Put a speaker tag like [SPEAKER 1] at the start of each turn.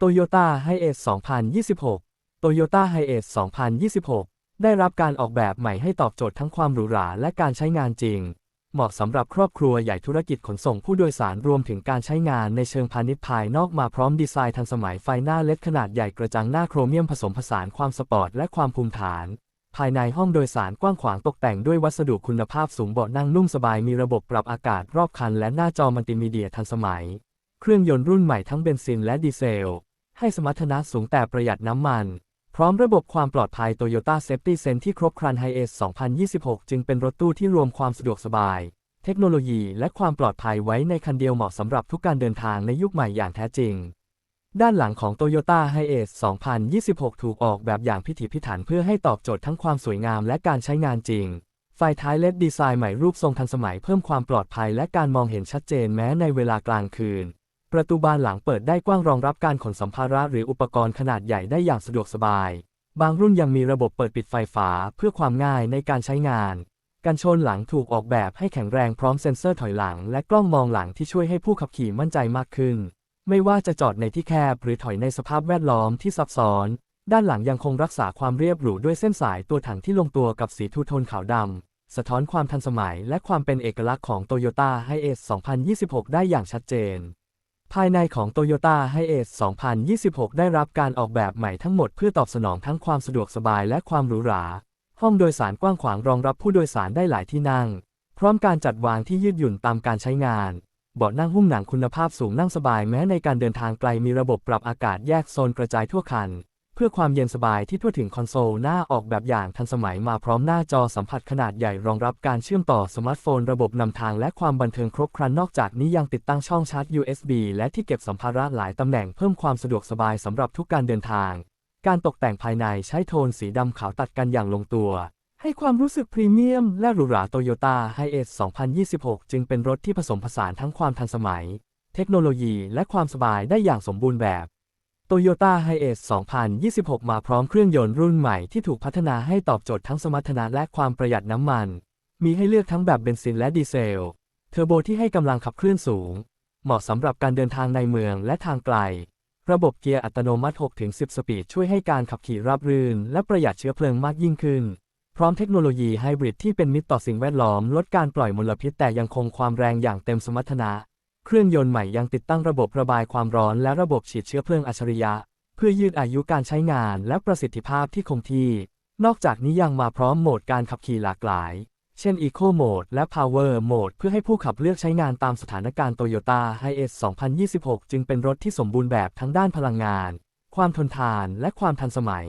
[SPEAKER 1] Toyota Hiace 2026 Toyota Hiace 2026 ได้รับการออกแบบใหม่ให้ตอบโจทย์ทั้งความหรูหราและการใช้งานจริง เหมาะสำหรับครอบครัวใหญ่ธุรกิจขนส่งผู้โดยสารรวมถึงการใช้งานในเชิงพาณิชย์ภายนอกมาพร้อมดีไซน์ทันสมัยไฟหน้าเล็ดขนาดใหญ่กระจังหน้าโครเมียมผสมผสานความสปอร์ตและความภูมิฐานภายในห้องโดยสารกว้างขวางตกแต่งด้วยวัสดุคุณภาพสูงเบาะนั่งนุ่มสบายมีระบบปรับอากาศรอบคันและหน้าจอมัลติมีเดียทันสมัย เครื่องยนต์รุ่นใหม่ทั้งเบนซินและดีเซล ให้สมรรถนะสูงแต่ประหยัดน้ำมัน พร้อมระบบความปลอดภัย Toyota Safety Sense ที่ครบครัน Hiace 2026 จึงเป็นรถตู้ที่รวมความสะดวกสบาย เทคโนโลยีและความปลอดภัยไว้ในคันเดียวเหมาะสำหรับทุกการเดินทางในยุคใหม่อย่างแท้จริง ด้านหลังของ Toyota Hiace 2026 ถูกออกแบบอย่างพิถีพิถันเพื่อให้ตอบโจทย์ทั้งความสวยงามและการใช้งานจริงไฟท้ายเลดดีไซน์ใหม่รูปทรงทันสมัยเพิ่มความปลอดภัยและการมองเห็นชัดเจนแม้ในเวลากลางคืน ประตูบานหลังเปิดได้กว้างรองรับการขนสัมภาระหรืออุปกรณ์ขนาดใหญ่ได้อย่างสะดวกสบาย บางรุ่นยังมีระบบเปิดปิดไฟฟ้าเพื่อความง่ายในการใช้งาน กันชนหลังถูกออกแบบให้แข็งแรงพร้อมเซ็นเซอร์ถอยหลัง และกล้องมองหลังที่ช่วยให้ผู้ขับขี่มั่นใจมากขึ้น ไม่ว่าจะจอดในที่แคบหรือถอยในสภาพแวดล้อมที่ซับซ้อน ด้านหลังยังคงรักษาความเรียบหรูด้วยเส้นสายตัวถังที่ลงตัวกับสีทูโทนขาวดำสะท้อนความทันสมัยและความเป็นเอกลักษณ์ของ Toyota Hiace 2026 ได้อย่างชัดเจน ภายในของ Toyota Hiace 2026 ได้รับการออกแบบใหม่ทั้งหมดเพื่อตอบสนองทั้งความสะดวกสบายและความหรูหรา ห้องโดยสารกว้างขวางรองรับผู้โดยสารได้หลายที่นั่ง พร้อมการจัดวางที่ยืดหยุ่นตามการใช้งาน เบาะนั่งหุ้มหนังคุณภาพสูงนั่งสบายแม้ในการเดินทางไกลมีระบบปรับอากาศแยกโซนกระจายทั่วคัน เพื่อความเย็นสบายที่ทั่วถึงคอนโซลหน้าออกแบบอย่างทันสมัยมาพร้อมหน้าจอสัมผัสขนาดใหญ่รองรับการเชื่อมต่อสมาร์ทโฟนระบบนำทางและความบันเทิงครบครันนอกจากนี้ยังติดตั้งช่องชาร์จ USB และที่เก็บสัมภาระหลายตำแหน่งเพิ่มความสะดวกสบายสำหรับทุกการเดินทาง การตกแต่งภายในใช้โทนสีดำขาวตัดกันอย่างลงตัว ให้ความรู้สึกพรีเมียมและหรูหราโตโยต้าไฮเอส2026 จึงเป็นรถที่ผสมผสานทั้งความทันสมัย เทคโนโลยีและความสบายได้อย่างสมบูรณ์แบบ Toyota Hiace 2026 มาพร้อมเครื่องยนต์รุ่นใหม่ที่ถูกพัฒนาให้ตอบโจทย์ทั้งสมรรถนะและความประหยัดน้ำมัน มีให้เลือกทั้งแบบเบนซินและดีเซล เทอร์โบที่ให้กำลังขับเคลื่อนสูง เหมาะสำหรับการเดินทางในเมืองและทางไกล ระบบเกียร์อัตโนมัติ 6-10 สปีดช่วยให้การขับขี่ราบรื่น และประหยัดเชื้อเพลิงมากยิ่งขึ้น พร้อมเทคโนโลยีไฮบริดที่เป็นมิตรต่อสิ่งแวดล้อม ลดการปล่อยมลพิษแต่ยังคงความแรงอย่างเต็มสมรรถนะ เครื่องยนต์ใหม่ยังติดตั้งระบบระบายความร้อนและระบบฉีดเชื้อเพลิงอัจฉริยะ เพื่อยืดอายุการใช้งานและประสิทธิภาพที่คงที่ นอกจากนี้ยังมาพร้อมโหมดการขับขี่หลากหลาย เช่น Eco Mode และ Power Mode เพื่อให้ผู้ขับเลือกใช้งานตามสถานการณ์ Toyota Hiace 2026 จึงเป็นรถที่สมบูรณ์แบบทั้งด้านพลังงาน ความทนทานและความทันสมัย